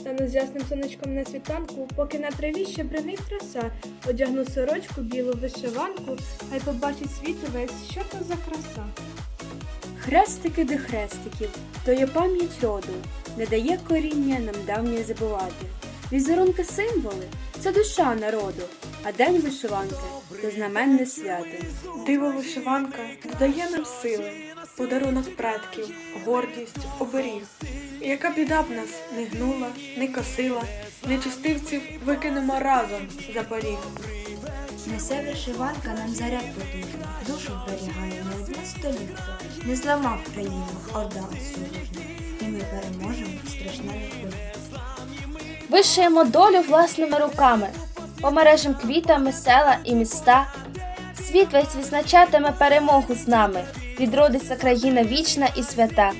Стану з ясним сонечком на світанку, поки на траві ще бринить краса. Одягну сорочку, білу вишиванку, хай побачить світ увесь, що то за краса. Хрестики до хрестиків, то є пам'ять роду, не дає коріння нам давнє забувати. Візерунки символи це душа народу, а день вишиванки то знаменне свято. Диво вишиванка додає нам сили, подарунок предків, гордість, оберіг. Яка біда б нас не гнула, не косила, нечистивців викинемо разом за поріг. Несе вишиванка нам заряд потужний, душу вберігає не одне століття, не зламав країну орда осудожна, і ми переможемо страшне лихо. Вишиємо долю власними руками, помережем квітами села і міста. Світ весь відзначатиме перемогу з нами, відродиться країна вічна і свята.